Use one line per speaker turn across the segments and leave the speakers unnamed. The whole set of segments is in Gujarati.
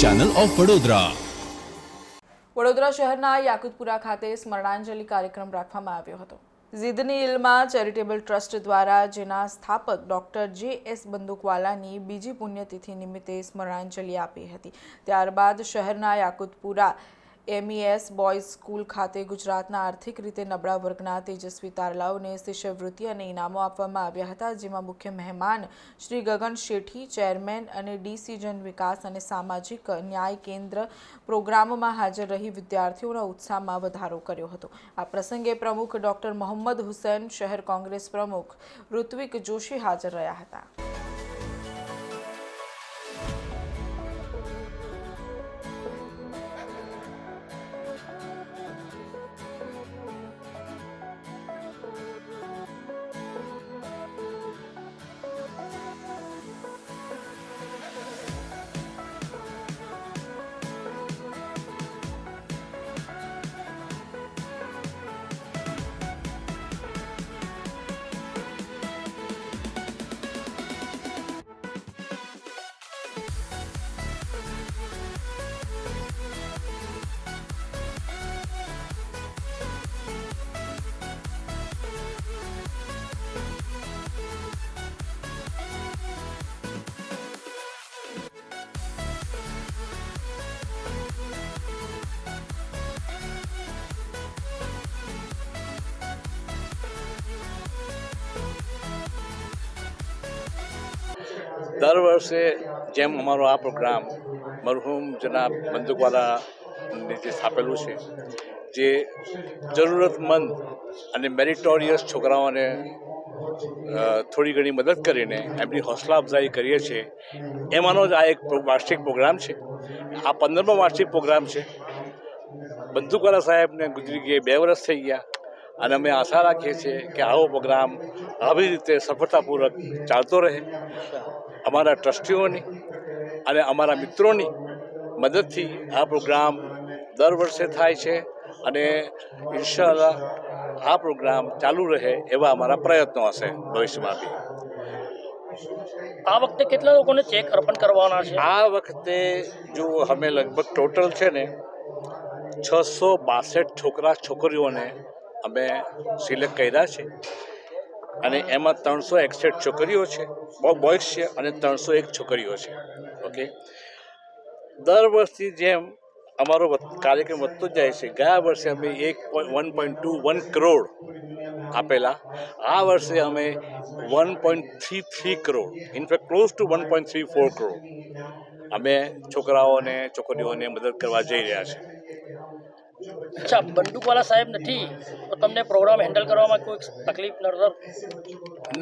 ચેનલ ઓફ વડોદરા
વડોદરા શહેરના યાકુતપુરા ખાતે સ્મરણાંજલિ કાર્યક્રમ રાખવામાં આવ્યો હતો. ઝિદની ઇલમાં ચેરિટેબલ ટ્રસ્ટ દ્વારા જેના સ્થાપક ડોક્ટર જે એસ બંદૂકવાલાની બીજી પુણ્યતિથિ નિમિત્તે સ્મરણાંજલિ આપી હતી. ત્યારબાદ શહેરના યાકુતપુરા એમઈએસ બોયઝ સ્કૂલ ખાતે ગુજરાતના આર્થિક રીતે નબળા વર્ગના તેજસ્વી તારલાઓને શિષ્યવૃત્તિ અને ઇનામો આપવામાં આવ્યા હતા, જેમાં મુખ્ય મહેમાન શ્રી ગગન શેઠી, ચેરમેન અને ડીસી જન વિકાસ અને સામાજિક ન્યાય કેન્દ્ર પ્રોગ્રામમાં હાજર રહી વિદ્યાર્થીઓના ઉત્સાહમાં વધારો કર્યો હતો. આ પ્રસંગે પ્રમુખ ડોક્ટર મોહમ્મદ હુસૈન, શહેર કોંગ્રેસ પ્રમુખ ઋત્વિક જોશી હાજર રહ્યા હતા.
દર વર્ષે જેમ અમારો આ પ્રોગ્રામ મરહૂમ જનાબ બંદૂકવાલા નીચે સ્થાપેલું છે, જે જરૂરતમંદ અને મેરિટોરિયસ છોકરાઓને થોડી ઘણી મદદ કરીને એમની હોસલા અફઝાઈ કરીએ છીએ, એમાંનો જ આ એક વાર્ષિક પ્રોગ્રામ છે. આ પંદરમો વાર્ષિક પ્રોગ્રામ છે. બંદૂકવાલા સાહેબને ગુજરી ગયે બે વર્ષ થઈ ગયા. અને અમે આશા રાખીએ છીએ કે આવો પ્રોગ્રામ આવી રીતે સફળતાપૂર્વક ચાલતો રહે. અમારા ટ્રસ્ટીઓની અને અમારા મિત્રોની મદદથી આ પ્રોગ્રામ દર વર્ષે થાય છે અને ઇન્શાલ્લાહ આ પ્રોગ્રામ ચાલુ રહે એવા અમારા પ્રયત્નો હશે ભવિષ્યમાં. બી
આ વખતે કેટલા લોકોને ચેક અર્પણ કરવાના છે?
આ વખતે જો અમે લગભગ ટોટલ છે ને છસો બાસઠ છોકરા છોકરીઓને અમે સિલેક્ટ કર્યા છે. અને એમાં ત્રણસો એકસઠ છોકરીઓ છે. બોયઝ છે અને ત્રણસો એક છોકરીઓ છે. ઓકે દર વર્ષથી જેમ અમારો કાર્યક્રમ વધતો જાય છે, ગયા વર્ષે અમે એક one point two one crore આપેલા. આ વર્ષે અમે one point three three crore in fact close to one point three four crore અમે છોકરાઓને, છોકરીઓને મદદ કરવા જઈ રહ્યા છે.
અચ્છા, બંદૂકવાલા સાહેબ નથી. તો તમને પ્રોગ્રામ હેન્ડલ કરવામાં કોઈ તકલીફ નડતર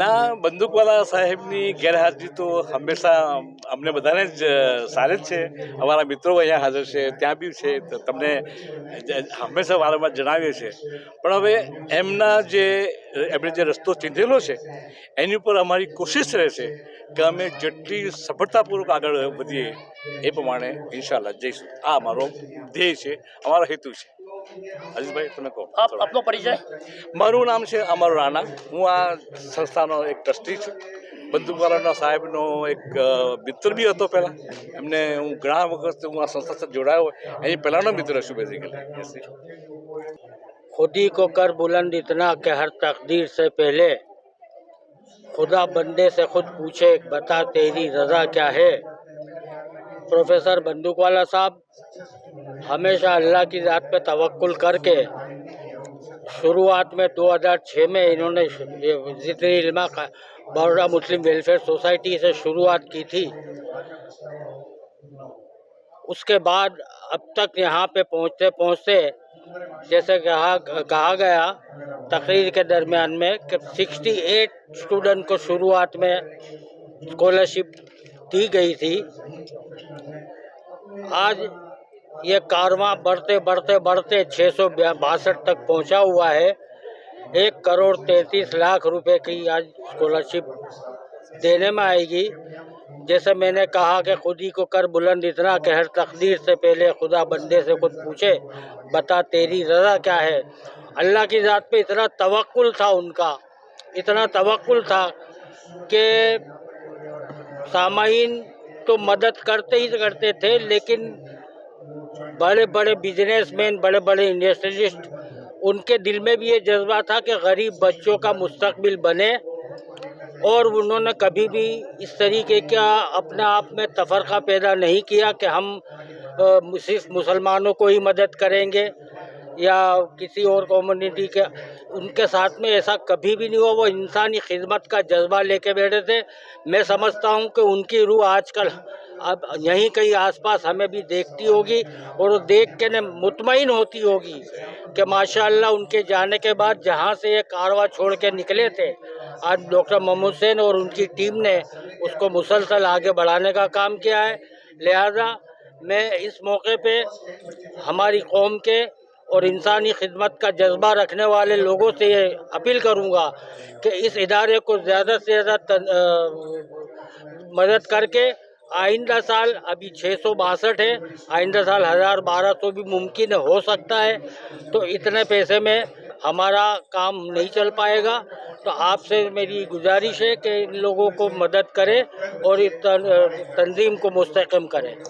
ના, બંદૂકવાલા સાહેબની ગેરહાજરી તો હંમેશા અમને બધાને જ સારી જ છે. અમારા મિત્રો અહીંયા હાજર છે, ત્યાં બી છે. તમને હંમેશા વારંવાર જણાવીએ છીએ. પણ હવે એમના જે, એમણે જે રસ્તો ચીંધેલો છે, એની ઉપર અમારી કોશિશ રહેશે કે અમે જેટલી સફળતાપૂર્વક આગળ વધીએ એ પ્રમાણે ઇન્શાલ્લાહ જઈશું. આ અમારો ધ્યેય છે, અમારો હેતુ છે. હરીશભાઈ તમે કહો.
આપ આપનો પરિચય?
મારું નામ છે અમર રાણા. હું આ સંસ્થાનો એક ટ્રસ્ટી છું. બંદુકવાલાના સાહેબનો એક મિત્ર બી હતો પહેલાં. એમને હું ઘણા વખત હું આ સંસ્થા સાથે જોડાયો એની પહેલાંનો મિત્ર છું બેઝિકલી
ખુદી કો કર બુલંદ ઇતના કે હર તકદીર સે પહેલે. ખુદા બંદે સે ખુદ પૂછે બતા તેરી રજા ક્યા હૈ? پروفیسر بندوق والا صاحب، ہمیشہ اللہ کی ذات پہ توکل کر کے شروعات میں دو ہزار چھ میں انہوں نے ذکر علما بڑوڑا مسلم ویلفیئر سوسائٹی سے شروعات کی تھی۔ اس کے بعد اب تک یہاں پہ پہنچتے پہنچتے جیسے کہا کہا گیا، تقریر کے درمیان میں کہ سکسٹی ایٹ اسٹوڈنٹ کو شروعات میں اسکالرشپ دی گئی تھی۔ آج یہ کارواں بڑھتے بڑھتے بڑھتے چھ سو باسٹھ تک پہنچا ہوا ہے۔ ایک کروڑ تینتیس لاکھ روپے کی آج اسکالرشپ دینے میں آئے گی۔ جیسے میں نے کہا کہ خود ہی کو کر بلند اتنا کہ ہر تقدیر سے پہلے خدا بندے سے خود پوچھے، بتا تیری رضا کیا ہے؟ اللہ کی ذات پہ اتنا توقل تھا ان کا، اتنا توقل تھا کہ سامعین تو مدد کرتے ہی کرتے تھے، لیکن بڑے بڑے بزنس مین بڑے بڑے انڈسٹریلسٹ ان کے دل میں بھی یہ جذبہ تھا کہ غریب بچوں کا مستقبل بنے۔ اور انہوں نے کبھی بھی اس طریقے کا اپنے آپ میں تفرقہ پیدا نہیں کیا کہ ہم صرف مسلمانوں کو ہی مدد کریں گے۔ یا کسی اور کمیونٹی کے ان کے ساتھ میں ایسا کبھی بھی نہیں ہوا، وہ انسانی خدمت کا جذبہ لے کے بیٹھے تھے۔ میں سمجھتا ہوں کہ ان کی روح آج کل اب یہیں کہیں آس پاس ہمیں بھی دیکھتی ہوگی اور وہ دیکھ کے نے مطمئن ہوتی ہوگی کہ ماشاءاللہ ان کے جانے کے بعد جہاں سے یہ کاروا چھوڑ کے نکلے تھے، آج ڈاکٹر محمود حسین اور ان کی ٹیم نے اس کو مسلسل آگے بڑھانے کا کام کیا ہے۔ لہذا میں اس موقع پہ ہماری قوم کے اور انسانی خدمت کا جذبہ رکھنے والے لوگوں سے یہ اپیل کروں گا کہ اس ادارے کو زیادہ سے زیادہ مدد کر کے آئندہ سال، ابھی چھ سو باسٹھ ہے، آئندہ سال ہزار بارہ سو بھی ممکن ہو سکتا ہے۔ تو اتنے پیسے میں ہمارا کام نہیں چل پائے گا۔ تو آپ سے میری گزارش ہے کہ ان لوگوں کو مدد کرے اور اس تنظیم کو مستحکم کرے۔